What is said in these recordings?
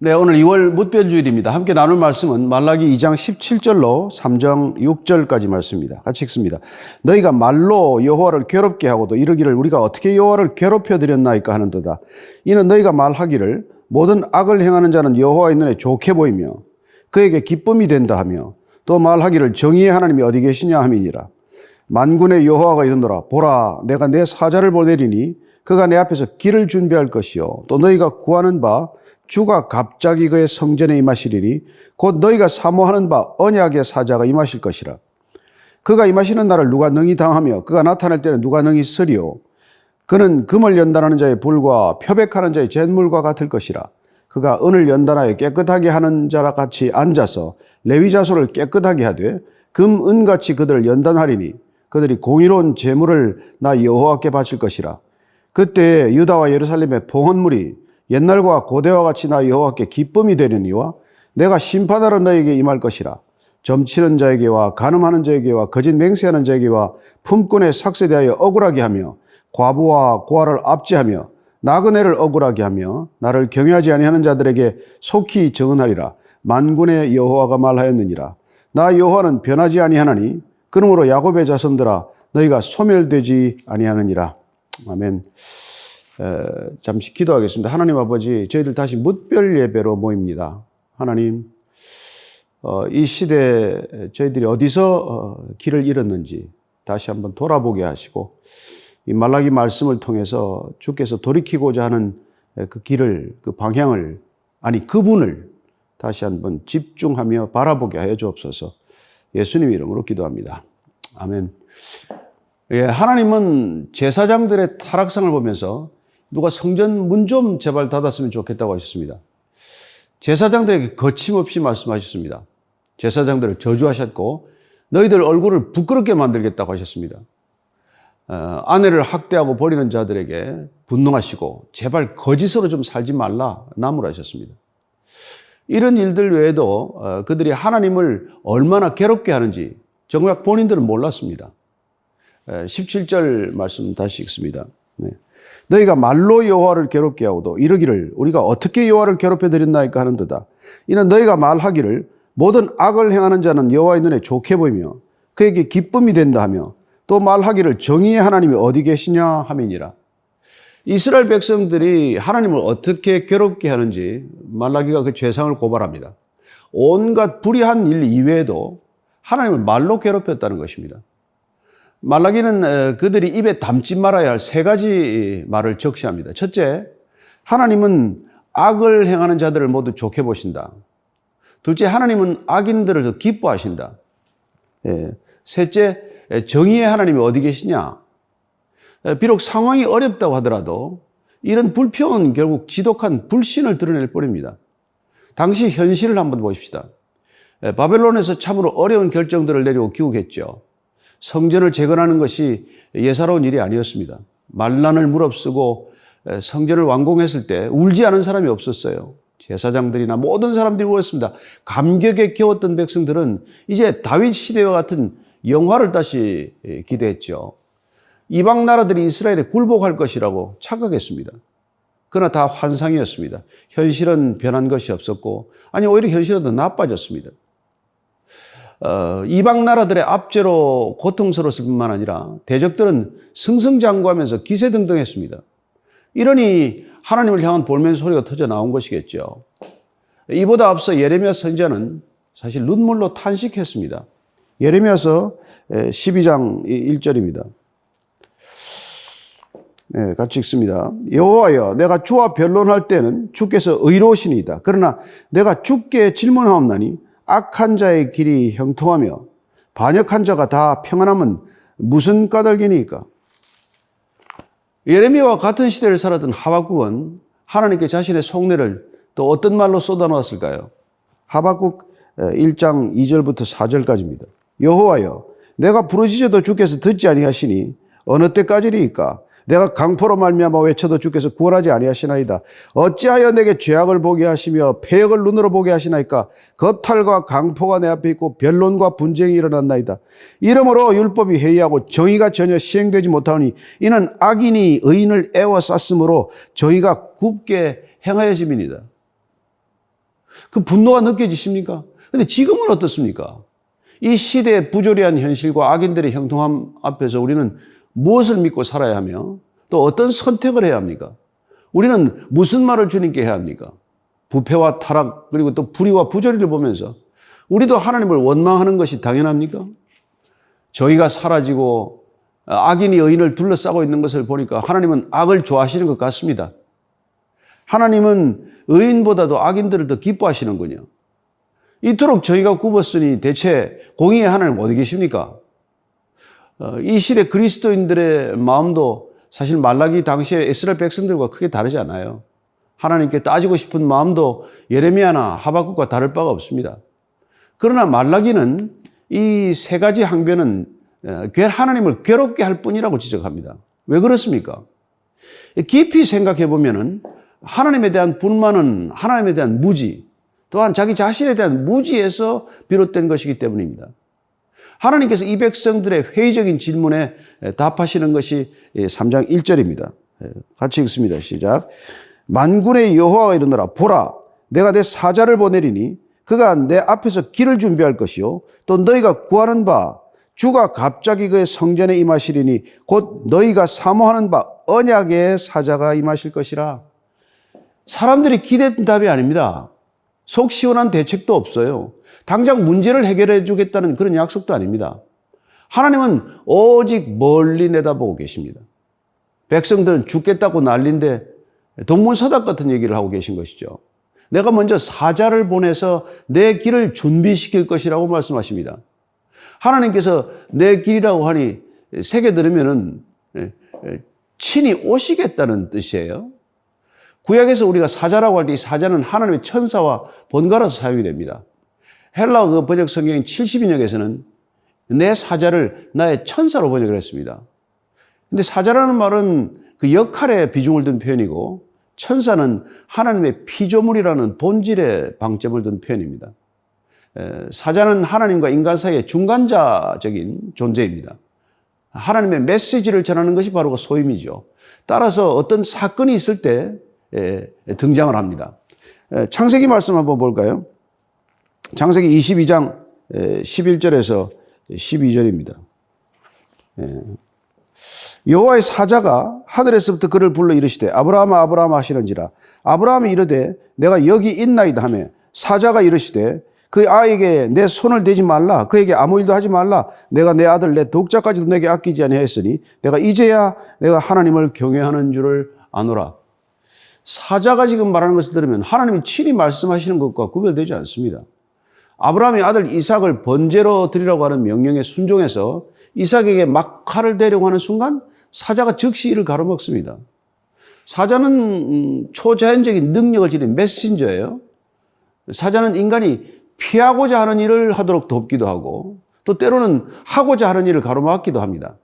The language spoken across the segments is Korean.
네, 오늘 2월 묻변주일입니다. 함께 나눌 말씀은 말라기 2장 17절로 3장 6절까지 말씀입니다. 같이 읽습니다. 너희가 말로 여호와를 괴롭게 하고도 이르기를 우리가 어떻게 여호와를 괴롭혀 드렸나이까 하는도다. 이는 너희가 말하기를 모든 악을 행하는 자는 여호와의 눈에 좋게 보이며 그에게 기쁨이 된다 하며 또 말하기를 정의의 하나님이 어디 계시냐 함이니라. 만군의 여호와가 이르노라 보라 내가 내 사자를 보내리니 그가 내 앞에서 길을 준비할 것이요 또 너희가 구하는 바 주가 갑자기 그의 성전에 임하시리니 곧 너희가 사모하는 바 언약의 사자가 임하실 것이라. 그가 임하시는 날을 누가 능히 당하며 그가 나타날 때는 누가 능히 쓰리오? 그는 금을 연단하는 자의 불과 표백하는 자의 잿물과 같을 것이라. 그가 은을 연단하여 깨끗하게 하는 자라 같이 앉아서 레위 자손을 깨끗하게 하되 금 은같이 그들을 연단하리니 그들이 공의로운 제물을 나 여호와께 바칠 것이라. 그때 유다와 예루살렘의 봉헌물이 옛날과 고대와 같이 나 여호와께 기쁨이 되려니와 내가 심판하러 너에게 임할 것이라. 점치는 자에게와 간음하는 자에게와 거짓 맹세하는 자에게와 품꾼에 삭세 대하여 억울하게 하며 과부와 고아를 압제하며 나그네를 억울하게 하며 나를 경외하지 아니하는 자들에게 속히 정언하리라. 만군의 여호와가 말하였느니라. 나 여호와는 변하지 아니하나니 그러므로 야곱의 자손들아 너희가 소멸되지 아니하느니라. 아멘. 에, 잠시 기도하겠습니다. 하나님 아버지, 저희들 다시 묻별 예배로 모입니다. 하나님, 어, 이 시대 저희들이 어디서 어, 길을 잃었는지 다시 한번 돌아보게 하시고 이 말라기 말씀을 통해서 주께서 돌이키고자 하는 그 길을 그 방향을 아니 그분을 다시 한번 집중하며 바라보게 하여 주옵소서. 예수님 이름으로 기도합니다. 아멘. 예, 하나님은 제사장들의 타락상을 보면서 누가 성전 문 좀 제발 닫았으면 좋겠다고 하셨습니다. 제사장들에게 거침없이 말씀하셨습니다. 제사장들을 저주하셨고 너희들 얼굴을 부끄럽게 만들겠다고 하셨습니다. 어, 아내를 학대하고 버리는 자들에게 분노하시고 제발 거짓으로 좀 살지 말라 나무라셨습니다. 이런 일들 외에도 어, 그들이 하나님을 얼마나 괴롭게 하는지 정작 본인들은 몰랐습니다. 17절 말씀 다시 읽습니다. 네. 너희가 말로 여호와를 괴롭게 하고도 이르기를 우리가 어떻게 여호와를 괴롭혀 드렸나이까 하는도다. 이는 너희가 말하기를 모든 악을 행하는 자는 여호와의 눈에 좋게 보이며 그에게 기쁨이 된다 하며 또 말하기를 정의의 하나님이 어디 계시냐 함이니라. 이스라엘 백성들이 하나님을 어떻게 괴롭게 하는지 말라기가 그 죄상을 고발합니다. 온갖 불의한 일 이외에도 하나님을 말로 괴롭혔다는 것입니다. 말라기는 그들이 입에 담지 말아야 할 세 가지 말을 적시합니다. 첫째, 하나님은 악을 행하는 자들을 모두 좋게 보신다. 둘째, 하나님은 악인들을 더 기뻐하신다. 예. 셋째, 정의의 하나님이 어디 계시냐? 비록 상황이 어렵다고 하더라도 이런 불평은 결국 지독한 불신을 드러낼 뿐입니다. 당시 현실을 한번 보십시다. 바벨론에서 참으로 어려운 결정들을 내리고 귀국했죠. 성전을 재건하는 것이 예사로운 일이 아니었습니다. 말란을 무릅쓰고 성전을 완공했을 때 울지 않은 사람이 없었어요. 제사장들이나 모든 사람들이 울었습니다. 감격에 겨웠던 백성들은 이제 다윗 시대와 같은 영화를 다시 기대했죠. 이방 나라들이 이스라엘에 굴복할 것이라고 착각했습니다. 그러나 다 환상이었습니다. 현실은 변한 것이 없었고, 아니, 오히려 현실은 더 나빠졌습니다. 어, 이방 나라들의 압제로 고통스러웠을 뿐만 아니라 대적들은 승승장구하면서 기세등등했습니다. 이러니 하나님을 향한 볼멘 소리가 터져 나온 것이겠죠. 이보다 앞서 예레미야 선자는 사실 눈물로 탄식했습니다. 예레미야서 12장 1절입니다. 네, 같이 읽습니다. 여호와여, 내가 주와 변론할 때는 주께서 의로우시니이다. 그러나 내가 주께 질문하옵나니 악한 자의 길이 형통하며 반역한 자가 다 평안함은 무슨 까닭이니까? 예레미야와 같은 시대를 살았던 하박국은 하나님께 자신의 속내를 또 어떤 말로 쏟아놓았을까요? 하박국 1장 2절부터 4절까지입니다. 여호와여, 내가 부르짖어도 주께서 듣지 아니하시니 어느 때까지리이까? 내가 강포로 말미암아 외쳐도 주께서 구원하지 아니하시나이다. 어찌하여 내게 죄악을 보게 하시며 폐역을 눈으로 보게 하시나이까? 거탈과 강포가 내 앞에 있고 변론과 분쟁이 일어났나이다. 이러므로 율법이 해이하고 정의가 전혀 시행되지 못하니 이는 악인이 의인을 애워쌌으므로 정의가 굽게 행하여짐이니다. 그 분노가 느껴지십니까? 근데 지금은 어떻습니까? 이 시대의 부조리한 현실과 악인들의 형통함 앞에서 우리는 무엇을 믿고 살아야 하며 또 어떤 선택을 해야 합니까? 우리는 무슨 말을 주님께 해야 합니까? 부패와 타락 그리고 또 불의와 부조리를 보면서 우리도 하나님을 원망하는 것이 당연합니까? 저희가 사라지고 악인이 의인을 둘러싸고 있는 것을 보니까 하나님은 악을 좋아하시는 것 같습니다. 하나님은 의인보다도 악인들을 더 기뻐하시는군요. 이토록 저희가 굽었으니 대체 공의의 하나님 어디 계십니까? 어, 이 시대 그리스도인들의 마음도 사실 말라기 당시에 이스라엘 백성들과 크게 다르지 않아요. 하나님께 따지고 싶은 마음도 예레미야나 하박국과 다를 바가 없습니다. 그러나 말라기는 이 세 가지 항변은 어, 하나님을 괴롭게 할 뿐이라고 지적합니다. 왜 그렇습니까? 깊이 생각해 보면은 하나님에 대한 분만은 하나님에 대한 무지, 또한 자기 자신에 대한 무지에서 비롯된 것이기 때문입니다. 하나님께서 이 백성들의 회의적인 질문에 답하시는 것이 3장 1절입니다. 같이 읽습니다. 시작. 만군의 여호와가 이르노라 보라 내가 내 사자를 보내리니 그가 내 앞에서 길을 준비할 것이요 또 너희가 구하는 바 주가 갑자기 그의 성전에 임하시리니 곧 너희가 사모하는 바 언약의 사자가 임하실 것이라. 사람들이 기대했던 답이 아닙니다. 속 시원한 대책도 없어요. 당장 문제를 해결해 주겠다는 그런 약속도 아닙니다. 하나님은 오직 멀리 내다보고 계십니다. 백성들은 죽겠다고 난린데 동문서답 같은 얘기를 하고 계신 것이죠. 내가 먼저 사자를 보내서 내 길을 준비시킬 것이라고 말씀하십니다. 하나님께서 내 길이라고 하니 세게 들으면은 친히 오시겠다는 뜻이에요. 구약에서 우리가 사자라고 할 때 이 사자는 하나님의 천사와 번갈아서 사용이 됩니다. 헬라어 그 번역 성경 70인역에서는 내 사자를 나의 천사로 번역을 했습니다. 근데 사자라는 말은 그 역할에 비중을 둔 표현이고 천사는 하나님의 피조물이라는 본질에 방점을 둔 표현입니다. 사자는 하나님과 인간 사이의 중간자적인 존재입니다. 하나님의 메시지를 전하는 것이 바로 그 소임이죠. 따라서 어떤 사건이 있을 때 등장을 합니다. 창세기 말씀 한번 볼까요? 창세기 22장 11절에서 12절입니다. 여호와의 사자가 하늘에서부터 그를 불러 이르시되 아브라함아 아브라함 하시는지라 아브라함이 이르되 내가 여기 있나이다 하며 사자가 이르시되 그 아이에게 내 손을 대지 말라 그에게 아무 일도 하지 말라 내가 내 아들 내 독자까지도 내게 아끼지 아니하였으니 내가 이제야 내가 하나님을 경외하는 줄을 아노라 사자가 지금 말하는 것을 들으면 하나님이 친히 말씀하시는 것과 구별되지 않습니다. 아브라함이 아들 이삭을 번제로 드리라고 하는 명령에 순종해서 이삭에게 막 칼을 대려고 하는 순간 사자가 즉시 이를 가로막습니다. 사자는 음, 초자연적인 능력을 지닌 메신저예요. 사자는 인간이 피하고자 하는 일을 하도록 돕기도 하고 또 때로는 하고자 하는 일을 가로막기도 합니다.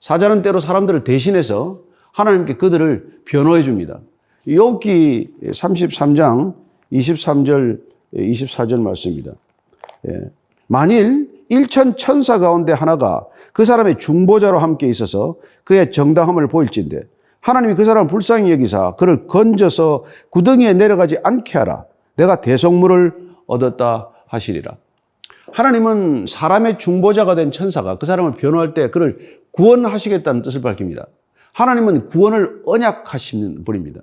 사자는 때로 사람들을 대신해서 하나님께 그들을 변호해 줍니다. 욥기 33장 23절 24절 말씀입니다. 예. 만일 일천 천사 가운데 하나가 그 사람의 중보자로 함께 있어서 그의 정당함을 보일진데 하나님이 그 사람을 불쌍히 여기사 그를 건져서 구덩이에 내려가지 않게 하라. 내가 대성물을 얻었다 하시리라. 하나님은 사람의 중보자가 된 천사가 그 사람을 변호할 때 그를 구원하시겠다는 뜻을 밝힙니다. 하나님은 구원을 언약하시는 분입니다.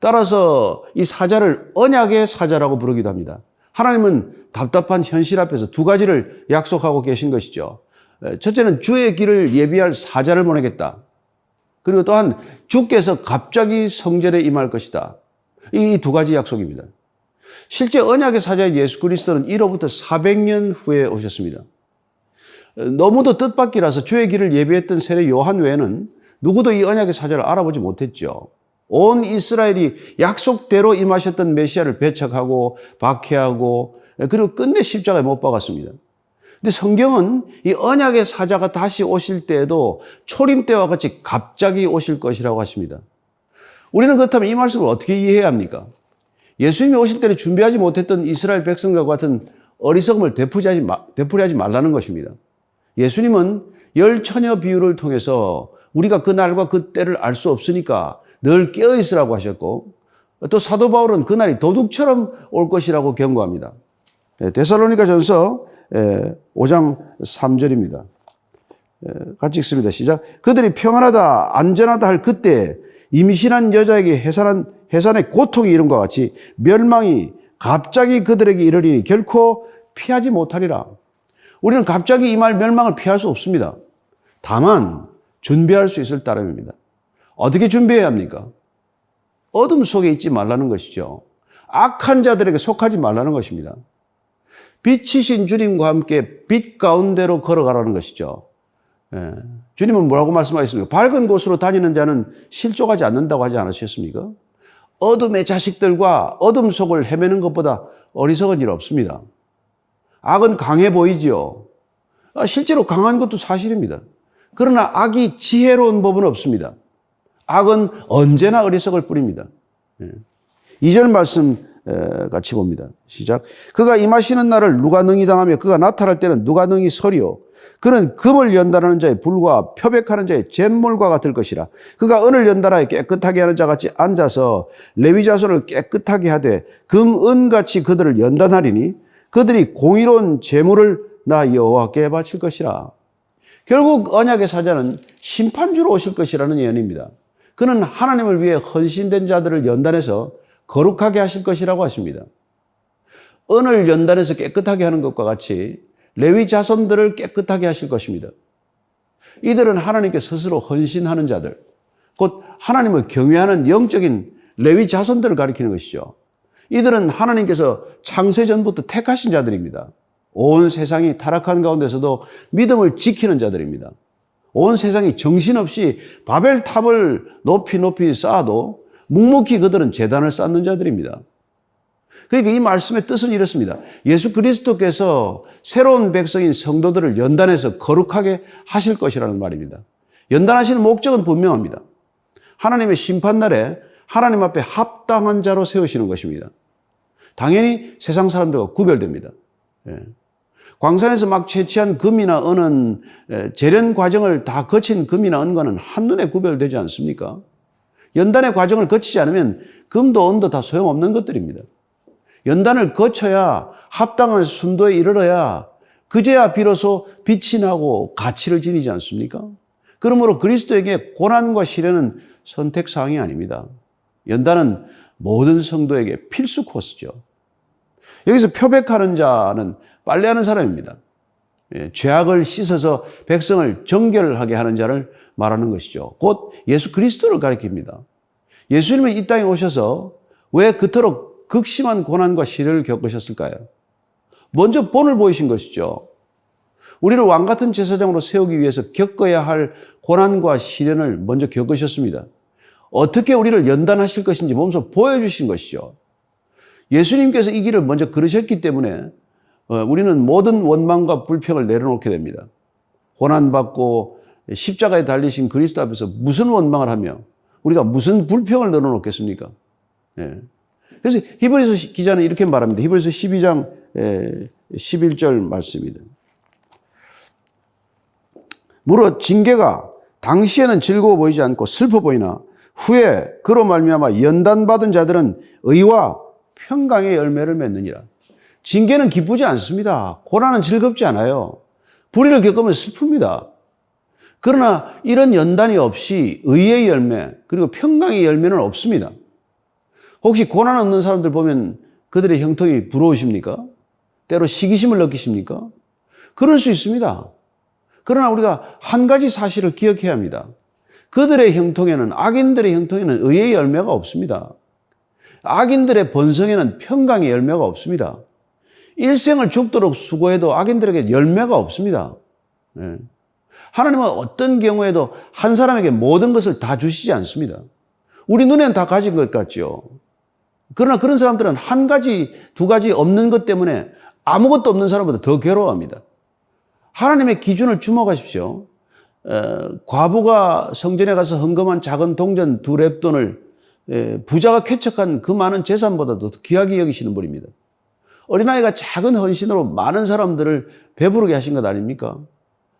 따라서 이 사자를 언약의 사자라고 부르기도 합니다. 하나님은 답답한 현실 앞에서 두 가지를 약속하고 계신 것이죠. 첫째는 주의 길을 예비할 사자를 보내겠다. 그리고 또한 주께서 갑자기 성전에 임할 것이다. 이 두 가지 약속입니다. 실제 언약의 사자 예수 그리스도는 1호부터 400년 후에 오셨습니다. 너무도 뜻밖이라서 주의 길을 예비했던 세례 요한 외에는 누구도 이 언약의 사자를 알아보지 못했죠. 온 이스라엘이 약속대로 임하셨던 메시아를 배척하고 박해하고 그리고 끝내 십자가에 못 박았습니다. 근데 성경은 이 언약의 사자가 다시 오실 때에도 초림 때와 같이 갑자기 오실 것이라고 하십니다. 우리는 그렇다면 이 말씀을 어떻게 이해해야 합니까? 예수님이 오실 때를 준비하지 못했던 이스라엘 백성과 같은 어리석음을 되풀이하지, 되풀이하지 말라는 것입니다. 예수님은 열 처녀 비유를 통해서 우리가 그 날과 그 때를 알 수 없으니까 늘 깨어 있으라고 하셨고 또 사도 바울은 그날이 도둑처럼 올 것이라고 경고합니다. 예, 데살로니가 전서 5장 3절입니다. 같이 읽습니다. 시작. 그들이 평안하다, 안전하다 할 그때 임신한 여자에게 해산한, 해산의 고통이 이름과 같이 멸망이 갑자기 그들에게 이르리니 결코 피하지 못하리라. 우리는 갑자기 이 말 멸망을 피할 수 없습니다. 다만 준비할 수 있을 따름입니다. 어떻게 준비해야 합니까? 어둠 속에 있지 말라는 것이죠. 악한 자들에게 속하지 말라는 것입니다. 빛이신 주님과 함께 빛 가운데로 걸어가라는 것이죠. 예. 주님은 뭐라고 말씀하셨습니까? 밝은 곳으로 다니는 자는 실족하지 않는다고 하지 않으셨습니까? 어둠의 자식들과 어둠 속을 헤매는 것보다 어리석은 일 없습니다. 악은 강해 보이지요. 아, 실제로 강한 것도 사실입니다. 그러나 악이 지혜로운 법은 없습니다. 악은 언제나 어리석을 뿐입니다. 2절 말씀 에, 같이 봅니다. 시작. 그가 임하시는 날을 누가 능히 당하며 그가 나타날 때는 누가 능히 서리요. 그는 금을 연단하는 자의 불과 표백하는 자의 잿물과 같을 것이라. 그가 은을 연단하여 깨끗하게 하는 자 같이 앉아서 레위 자손을 깨끗하게 하되 금, 은 같이 그들을 연단하리니 그들이 공의로운 재물을 나 여호와께 바칠 것이라. 결국 언약의 사자는 심판주로 오실 것이라는 예언입니다. 그는 하나님을 위해 헌신된 자들을 연단해서 거룩하게 하실 것이라고 하십니다. 은을 연단해서 깨끗하게 하는 것과 같이 레위 자손들을 깨끗하게 하실 것입니다. 이들은 하나님께 스스로 헌신하는 자들, 곧 하나님을 경외하는 영적인 레위 자손들을 가리키는 것이죠. 이들은 하나님께서 창세 전부터 택하신 자들입니다. 온 세상이 타락한 가운데서도 믿음을 지키는 자들입니다. 온 세상이 정신없이 바벨탑을 높이 높이 쌓아도 묵묵히 그들은 재단을 쌓는 자들입니다. 그러니까 이 말씀의 뜻은 이렇습니다. 예수 그리스도께서 새로운 백성인 성도들을 연단해서 거룩하게 하실 것이라는 말입니다. 연단하시는 목적은 분명합니다. 하나님의 심판날에 하나님 앞에 합당한 자로 세우시는 것입니다. 당연히 세상 사람들과 구별됩니다. 예. 광산에서 막 채취한 금이나 은은 재련 과정을 다 거친 금이나 은과는 한눈에 구별되지 않습니까? 연단의 과정을 거치지 않으면 금도 은도 다 소용없는 것들입니다. 연단을 거쳐야 합당한 순도에 이르러야 그제야 비로소 빛이 나고 가치를 지니지 않습니까? 그러므로 그리스도에게 고난과 시련은 선택 사항이 아닙니다. 연단은 모든 성도에게 필수 코스죠. 여기서 표백하는 자는 빨래하는 사람입니다. 예, 죄악을 씻어서 백성을 정결하게 하는 자를 말하는 것이죠. 곧 예수 그리스도를 가리킵니다. 예수님은 이 땅에 오셔서 왜 그토록 극심한 고난과 시련을 겪으셨을까요? 먼저 본을 보이신 것이죠. 우리를 왕 같은 제사장으로 세우기 위해서 겪어야 할 고난과 시련을 먼저 겪으셨습니다. 어떻게 우리를 연단하실 것인지 몸소 보여주신 것이죠. 예수님께서 이 길을 먼저 걸으셨기 때문에 어, 우리는 모든 원망과 불평을 내려놓게 됩니다. 고난받고 십자가에 달리신 그리스도 앞에서 무슨 원망을 하며 우리가 무슨 불평을 내려놓겠습니까? 예. 그래서 히브리서 기자는 이렇게 말합니다. 히브리서 12장 11절 말씀입니다. 무릇 징계가 당시에는 즐거워 보이지 않고 슬퍼 보이나 후에 그로 말미암아 연단받은 자들은 의와 평강의 열매를 맺느니라. 징계는 기쁘지 않습니다. 고난은 즐겁지 않아요. 불의를 겪으면 슬픕니다. 그러나 이런 연단이 없이 의의 열매, 그리고 평강의 열매는 없습니다. 혹시 고난 없는 사람들 보면 그들의 형통이 부러우십니까? 때로 시기심을 느끼십니까? 그럴 수 있습니다. 그러나 우리가 한 가지 사실을 기억해야 합니다. 그들의 형통에는, 악인들의 형통에는 의의 열매가 없습니다. 악인들의 번성에는 평강의 열매가 없습니다. 일생을 죽도록 수고해도 악인들에게 열매가 없습니다. 네. 하나님은 어떤 경우에도 한 사람에게 모든 것을 다 주시지 않습니다. 우리 눈에는 다 가진 것 같죠. 그러나 그런 사람들은 한 가지, 두 가지 없는 것 때문에 아무것도 없는 사람보다 더 괴로워합니다. 하나님의 기준을 주목하십시오. 에, 과부가 성전에 가서 헌금한 작은 동전 두 랩돈을 에, 부자가 쾌척한 그 많은 재산보다도 귀하게 여기시는 분입니다. 어린아이가 작은 헌신으로 많은 사람들을 배부르게 하신 것 아닙니까?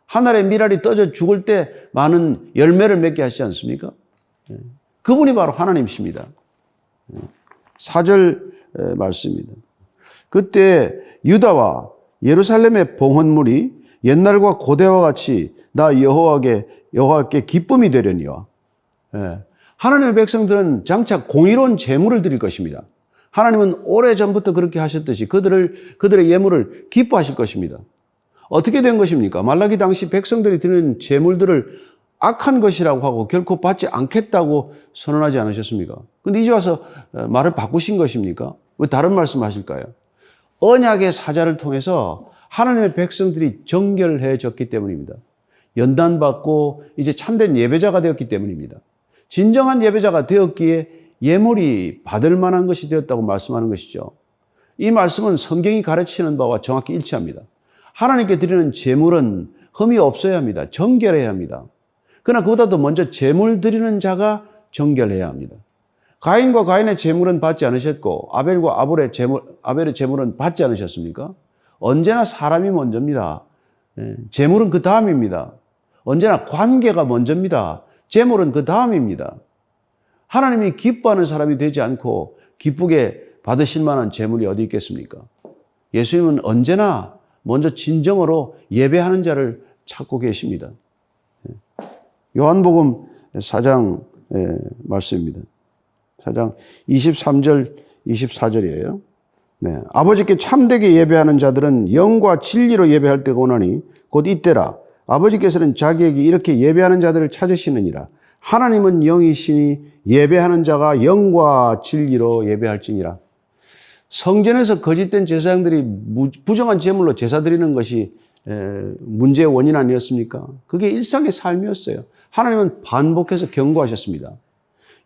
하늘의 미랄이 떠져 죽을 때 많은 열매를 맺게 하시지 않습니까? 예. 그분이 바로 하나님이십니다. 예. 4절 에, 말씀입니다. 그때 유다와 예루살렘의 봉헌물이 옛날과 고대와 같이 나 여호와께 여호와께 기쁨이 되려니와 예. 하나님의 백성들은 장차 공의로운 제물을 드릴 것입니다. 하나님은 오래 전부터 그렇게 하셨듯이 그들을 그들의 예물을 기뻐하실 것입니다. 어떻게 된 것입니까? 말라기 당시 백성들이 드리는 제물들을 악한 것이라고 하고 결코 받지 않겠다고 선언하지 않으셨습니까? 근데 이제 와서 어, 말을 바꾸신 것입니까? 왜 다른 말씀 하실까요? 언약의 사자를 통해서 하나님의 백성들이 정결해졌기 때문입니다. 연단받고 이제 참된 예배자가 되었기 때문입니다. 진정한 예배자가 되었기에 예물이 받을 만한 것이 되었다고 말씀하는 것이죠. 이 말씀은 성경이 가르치는 바와 정확히 일치합니다. 하나님께 드리는 제물은 흠이 없어야 합니다. 정결해야 합니다. 그러나 그보다도 먼저 제물 드리는 자가 정결해야 합니다. 가인과 가인의 제물은 받지 않으셨고 아벨과 아벨의 제물 아벨의 제물은 받지 않으셨습니까? 언제나 사람이 먼저입니다. 예, 제물은 그 다음입니다. 언제나 관계가 먼저입니다. 제물은 그 다음입니다. 하나님이 기뻐하는 사람이 되지 않고 기쁘게 받으실 만한 제물이 어디 있겠습니까? 예수님은 언제나 먼저 진정으로 예배하는 자를 찾고 계십니다. 요한복음 4장 말씀입니다. 4장 23절, 24절이에요. 네. 아버지께 참되게 예배하는 자들은 영과 진리로 예배할 때가 오나니 곧 이때라. 아버지께서는 자기에게 이렇게 예배하는 자들을 찾으시느니라. 하나님은 영이시니 예배하는 자가 영과 진리로 예배할지니라. 성전에서 거짓된 제사장들이 부정한 제물로 제사 드리는 것이 문제의 원인 아니었습니까? 그게 일상의 삶이었어요. 하나님은 반복해서 경고하셨습니다.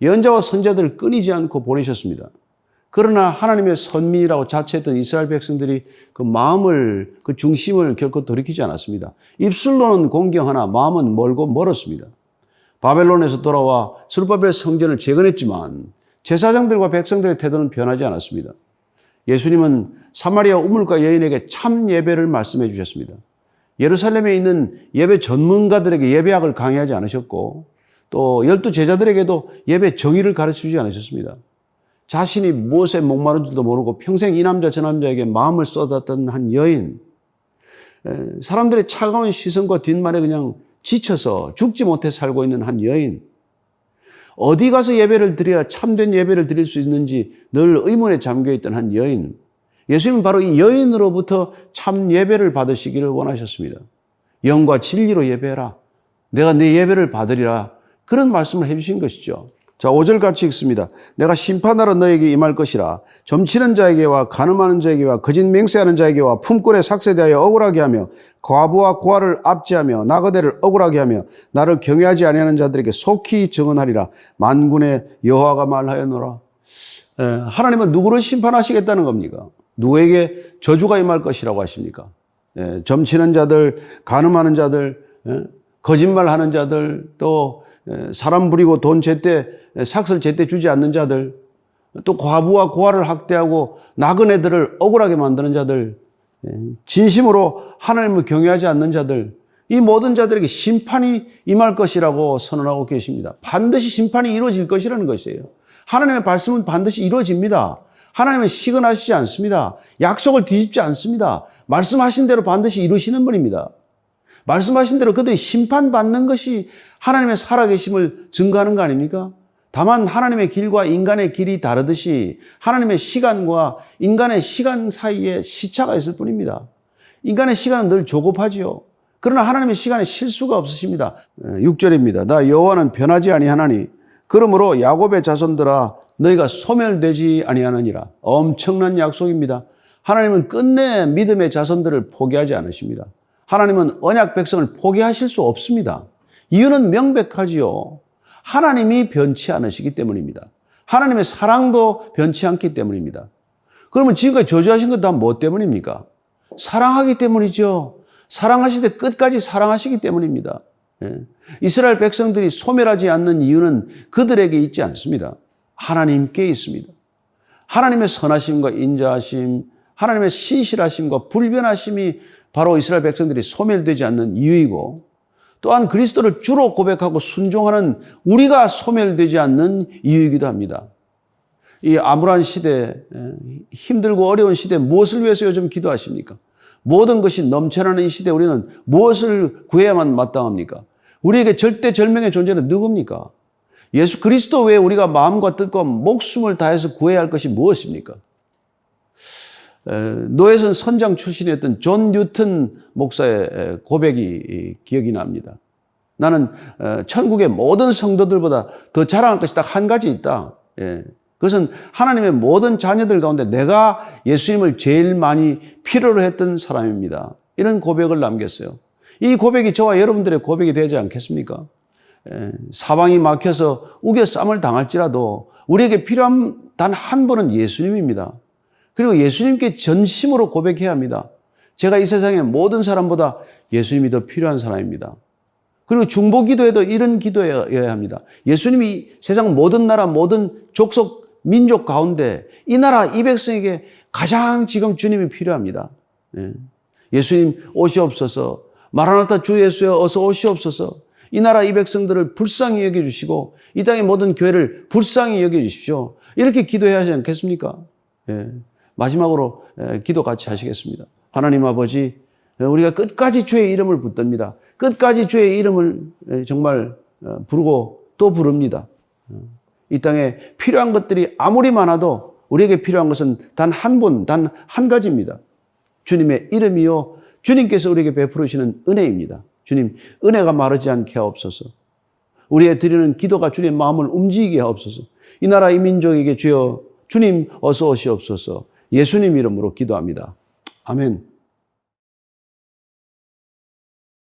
연자와 선자들을 끊이지 않고 보내셨습니다. 그러나 하나님의 선민이라고 자처했던 이스라엘 백성들이 그 마음을, 그 중심을 결코 돌이키지 않았습니다. 입술로는 공경하나 마음은 멀고 멀었습니다. 바벨론에서 돌아와 스루바벨 성전을 재건했지만 제사장들과 백성들의 태도는 변하지 않았습니다. 예수님은 사마리아 우물가 여인에게 참 예배를 말씀해 주셨습니다. 예루살렘에 있는 예배 전문가들에게 예배학을 강의하지 않으셨고 또 열두 제자들에게도 예배 정의를 가르치지 않으셨습니다. 자신이 무엇에 목마른 줄도 모르고 평생 이 남자 저 남자에게 마음을 쏟았던 한 여인 사람들의 차가운 시선과 뒷말에 그냥 지쳐서 죽지 못해 살고 있는 한 여인 어디 가서 예배를 드려야 참된 예배를 드릴 수 있는지 늘 의문에 잠겨 있던 한 여인 예수님은 바로 이 여인으로부터 참 예배를 받으시기를 원하셨습니다. 영과 진리로 예배해라. 내가 내 예배를 받으리라. 그런 말씀을 해 주신 것이죠. 자, 5절 같이 읽습니다. 내가 심판하러 너에게 임할 것이라. 점치는 자에게와 가늠하는 자에게와 거짓 맹세하는 자에게와 품꾼에 삭세되어 억울하게 하며 과부와 고아를 압제하며 나그네를 억울하게 하며 나를 경외하지 아니하는 자들에게 속히 증언하리라. 만군의 여호와가 말하였노라. 에, 하나님은 누구를 심판하시겠다는 겁니까? 누구에게 저주가 임할 것이라고 하십니까? 예, 점치는 자들, 가늠하는 자들, 예, 거짓말하는 자들, 또 예, 사람 부리고 돈 제때 삭슬 제때 주지 않는 자들, 또 과부와 고아를 학대하고 나그네들을 억울하게 만드는 자들, 예, 진심으로 하나님을 경외하지 않는 자들, 이 모든 자들에게 심판이 임할 것이라고 선언하고 계십니다. 반드시 심판이 이루어질 것이라는 것이에요. 하나님의 말씀은 반드시 이루어집니다. 하나님은 시근하시지 않습니다. 약속을 뒤집지 않습니다. 말씀하신 대로 반드시 이루시는 분입니다. 말씀하신 대로 그들이 심판받는 것이 하나님의 살아계심을 증거하는 거 아닙니까? 다만 하나님의 길과 인간의 길이 다르듯이 하나님의 시간과 인간의 시간 사이에 시차가 있을 뿐입니다. 인간의 시간은 늘 조급하지요. 그러나 하나님의 시간에 실수가 없으십니다. 6절입니다. 나 여호와는 변하지 아니하나니 그러므로 야곱의 자손들아 너희가 소멸되지 아니하느니라. 엄청난 약속입니다. 하나님은 끝내 믿음의 자손들을 포기하지 않으십니다. 하나님은 언약 백성을 포기하실 수 없습니다. 이유는 명백하지요. 하나님이 변치 않으시기 때문입니다. 하나님의 사랑도 변치 않기 때문입니다. 그러면 지금까지 저주하신 것다뭐 때문입니까? 사랑하기 때문이죠. 사랑하시되 끝까지 사랑하시기 때문입니다. 예. 이스라엘 백성들이 소멸하지 않는 이유는 그들에게 있지 않습니다. 하나님께 있습니다. 하나님의 선하심과 인자하심, 하나님의 신실하심과 불변하심이 바로 이스라엘 백성들이 소멸되지 않는 이유이고 또한 그리스도를 주로 고백하고 순종하는 우리가 소멸되지 않는 이유이기도 합니다. 이 암울한 시대, 에, 힘들고 어려운 시대 무엇을 위해서 요즘 기도하십니까? 모든 것이 넘쳐나는 이 시대 우리는 무엇을 구해야만 마땅합니까? 우리에게 절대 절명의 존재는 누굽니까? 예수 그리스도 외에 우리가 마음과 뜻과 목숨을 다해서 구해야 할 것이 무엇입니까? 에, 노예선 선장 출신이었던 존 뉴턴 목사의 고백이 기억이 납니다. 나는 어, 천국의 모든 성도들보다 더 자랑할 것이 딱 한 가지 있다. 예. 그것은 하나님의 모든 자녀들 가운데 내가 예수님을 제일 많이 필요로 했던 사람입니다. 이런 고백을 남겼어요. 이 고백이 저와 여러분들의 고백이 되지 않겠습니까? 예, 사방이 막혀서 우겨 쌈을 당할지라도 우리에게 필요한 단 한 분은 예수님입니다. 그리고 예수님께 전심으로 고백해야 합니다. 제가 이 세상의 모든 사람보다 예수님이 더 필요한 사람입니다. 그리고 중보 기도에도 이런 기도해야 합니다. 예수님이 세상 모든 나라, 모든 족속, 민족 가운데 이 나라 이 백성에게 가장 지금 주님이 필요합니다. 예. 예수님 오시옵소서. 마라나타 주 예수여 어서 오시옵소서. 이 나라 이 백성들을 불쌍히 여겨 주시고 이 땅의 모든 교회를 불쌍히 여겨 주십시오. 이렇게 기도해야 하지 않겠습니까? 예. 마지막으로 예, 기도 같이 하시겠습니다. 하나님 아버지, 예, 우리가 끝까지 주의 이름을 붙듭니다. 끝까지 주의 이름을 예, 정말 어, 부르고 또 부릅니다. 어, 이 땅에 필요한 것들이 아무리 많아도 우리에게 필요한 것은 단 한 분, 단 한 가지입니다. 주님의 이름이요. 주님께서 우리에게 베풀으시는 은혜입니다. 주님, 은혜가 마르지 않게 하옵소서. 우리의 드리는 기도가 주님의 마음을 움직이게 하옵소서. 이 나라 이 민족에게 주여 주님 어서 오시옵소서. 예수님 이름으로 기도합니다. 아멘.